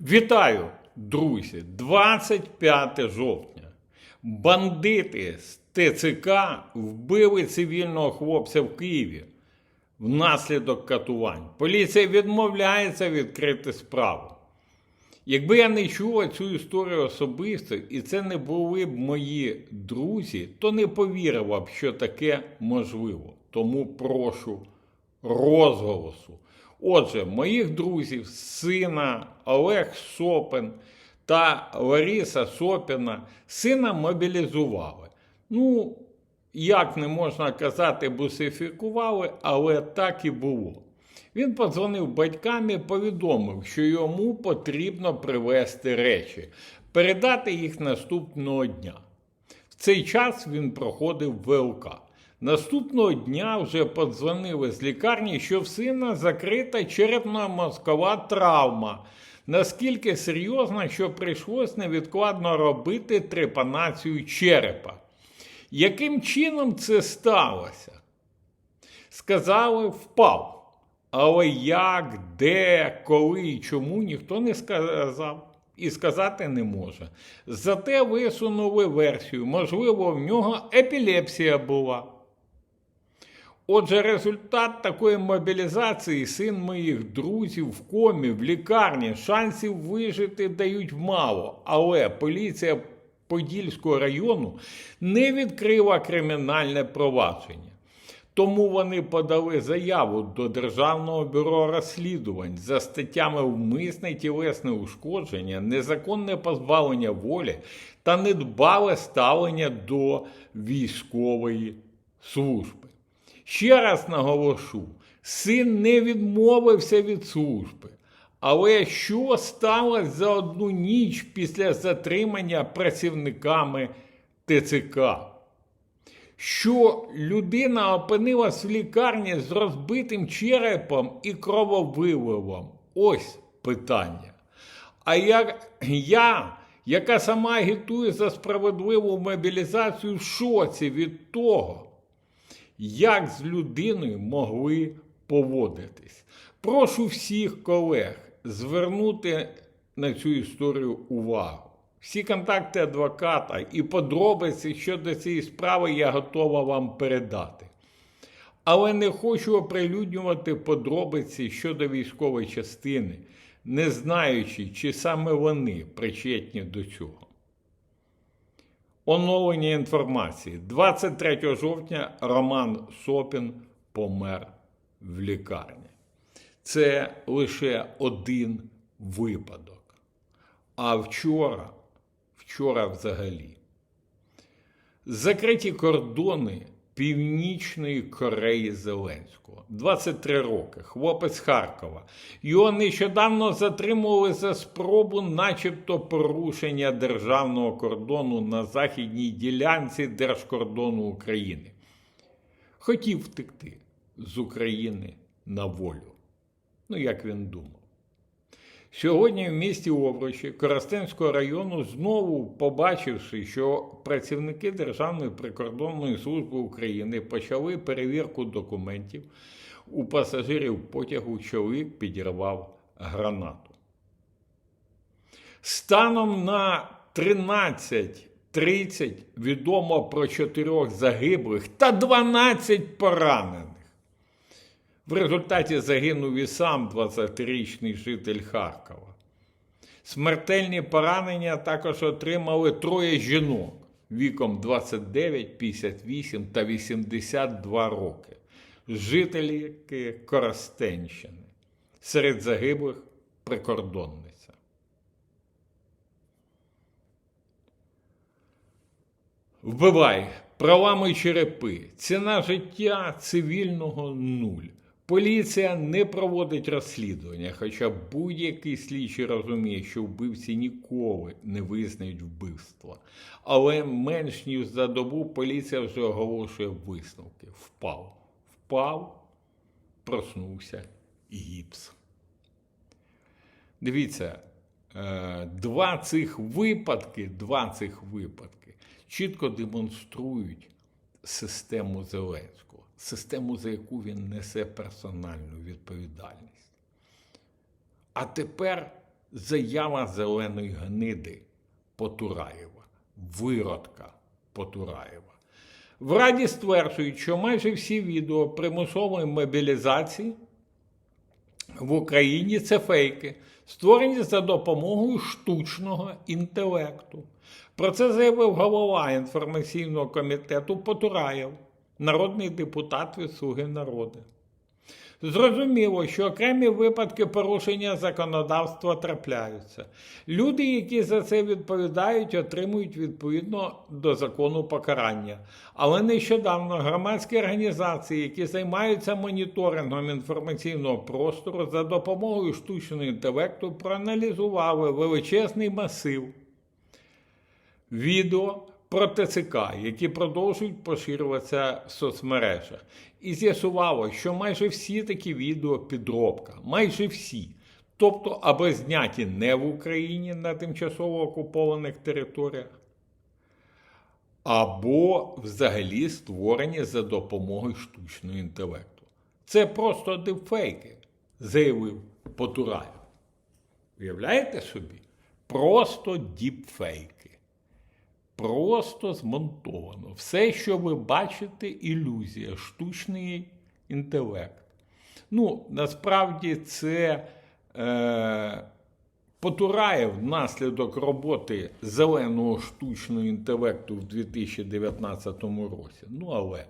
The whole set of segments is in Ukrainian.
Вітаю, друзі! 25 жовтня. Бандити з ТЦК вбили цивільного хлопця в Києві внаслідок катувань. Поліція відмовляється відкрити справу. Якби я не чула цю історію особисто, і це не були б мої друзі, то не повірила б, що таке можливо. Тому прошу розголосу. Отже, моїх друзів, сина Олег Сопин та Лариса Сопіна, сина мобілізували. Ну, як не можна казати, бусифікували, але так і було. Він подзвонив батькам і повідомив, що йому потрібно привезти речі, передати їх наступного дня. В цей час він проходив ВЛК. Наступного дня вже подзвонили з лікарні, що в сина закрита черепно-мозкова травма. Наскільки серйозна, що прийшлось невідкладно робити трепанацію черепа. Яким чином це сталося? Сказали, впав. Але як, де, коли і чому ніхто не сказав і сказати не може. Зате висунули версію, можливо, в нього епілепсія була. Отже, результат такої мобілізації син моїх друзів в комі, в лікарні, шансів вижити дають мало, але поліція Подільського району не відкрила кримінальне провадження. Тому вони подали заяву до Державного бюро розслідувань за статтями вмисне тілесне ушкодження, незаконне позбавлення волі та недбале ставлення до військової служби. Ще раз наголошу, син не відмовився від служби. Але що сталося за одну ніч після затримання працівниками ТЦК? Що людина опинилась в лікарні з розбитим черепом і крововиливом? Ось питання. А як я, яка сама агітує за справедливу мобілізацію, в шоці від того, як з людиною могли поводитись. Прошу всіх колег звернути на цю історію увагу. Всі контакти адвоката і подробиці щодо цієї справи я готова вам передати. Але не хочу оприлюднювати подробиці щодо військової частини, не знаючи, чи саме вони причетні до цього. Оновлення інформації. 23 жовтня Роман Сопін помер в лікарні. Це лише один випадок. А вчора, вчора взагалі, закриті кордони Північної Кореї Зеленського. 23 роки, хлопець Харкова. Його нещодавно затримували за спробу, начебто, порушення державного кордону на західній ділянці Держкордону України. Хотів втекти з України на волю. Ну, як він думав. Сьогодні в місті Овручі Коростенського району знову побачивши, що працівники Державної прикордонної служби України почали перевірку документів, у пасажирів потягу чоловік підірвав гранату. Станом на 13.30 відомо про чотирьох загиблих та 12 поранених. В результаті загинув і сам 20-річний житель Харкова. Смертельні поранення також отримали троє жінок віком 29, 58 та 82 роки, жительки Коростенщини. Серед загиблих прикордонниця. Вбивай, проламуй черепи, ціна життя цивільного нуль. Поліція не проводить розслідування, хоча будь-який слідчий розуміє, що вбивці ніколи не визнають вбивства. Але менш ніж за добу поліція вже оголошує висновки. Впав. Впав, проснувся гіпс. Дивіться, е, два цих випадки, два цих випадки чітко демонструють систему Зеленського, систему, за яку він несе персональну відповідальність. А тепер заява зеленої гниди Потураєва, виродка Потураєва. В Раді стверджують, що майже всі відео примусової мобілізації в Україні це фейки, створені за допомогою штучного інтелекту. Про це заявив голова інформаційного комітету Потураєв, народний депутат від Слуги народу. Зрозуміло, що окремі випадки порушення законодавства трапляються. Люди, які за це відповідають, отримують відповідно до закону покарання. Але нещодавно громадські організації, які займаються моніторингом інформаційного простору за допомогою штучного інтелекту, проаналізували величезний масив відео про ТЦК, які продовжують поширюватися в соцмережах. І з'ясувало, що майже всі такі відео підробка, майже всі. Тобто, або зняті не в Україні на тимчасово окупованих територіях, або взагалі створені за допомогою штучного інтелекту. Це просто дипфейки, заявив Потураєв. Уявляєте собі? Просто діпфейки. Просто змонтовано. Все, що ви бачите, ілюзія, штучний інтелект. Ну, насправді, це е, Потураєв внаслідок роботи зеленого штучного інтелекту в 2019 році. Ну, але.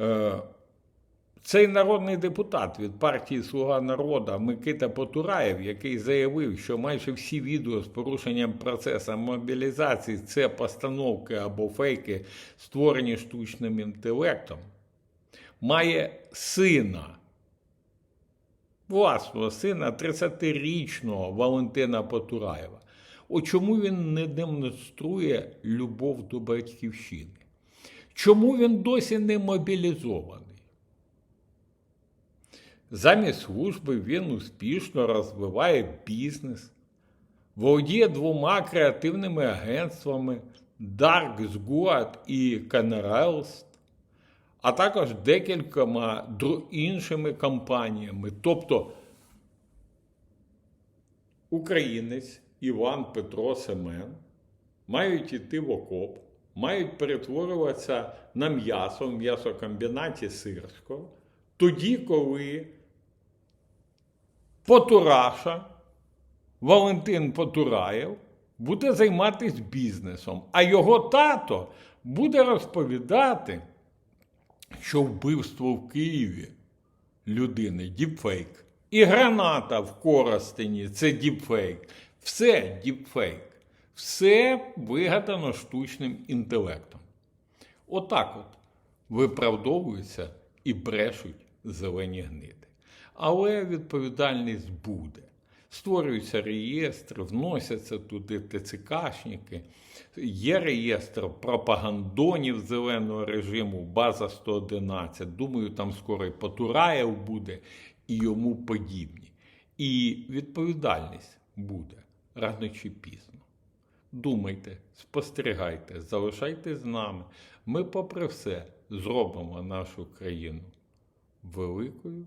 Е, цей народний депутат від партії Слуга народу Микита Потураєв, який заявив, що майже всі відео з порушенням процесу мобілізації це постановки або фейки, створені штучним інтелектом, має сина, власного сина, 30-річного Валентина Потураєва. О чому він не демонструє любов до батьківщини? Чому він досі не мобілізований? Замість служби він успішно розвиває бізнес, володіє двома креативними агентствами Dark Squad і Canarelst, а також декількома іншими компаніями. Тобто українець Іван Петро Семен мають йти в окоп, мають перетворюватися на м'ясо в м'ясокомбінаті Сирського, тоді, коли Потураша, Валентин Потураєв, буде займатися бізнесом, а його тато буде розповідати, що вбивство в Києві людини діпфейк. І граната в Коростені це діпфейк. Все діпфейк. Все вигадано штучним інтелектом. Отак от виправдовуються і брешуть зелені гниди. Але відповідальність буде. Створюються реєстри, вносяться туди ТЦКшники, є реєстр пропагандонів зеленого режиму, база 111. Думаю, там скоро і Потураєв буде і йому подібні. І відповідальність буде рано чи пізно. Думайте, спостерігайте, залишайтесь з нами. Ми, попри все, зробимо нашу країну великою,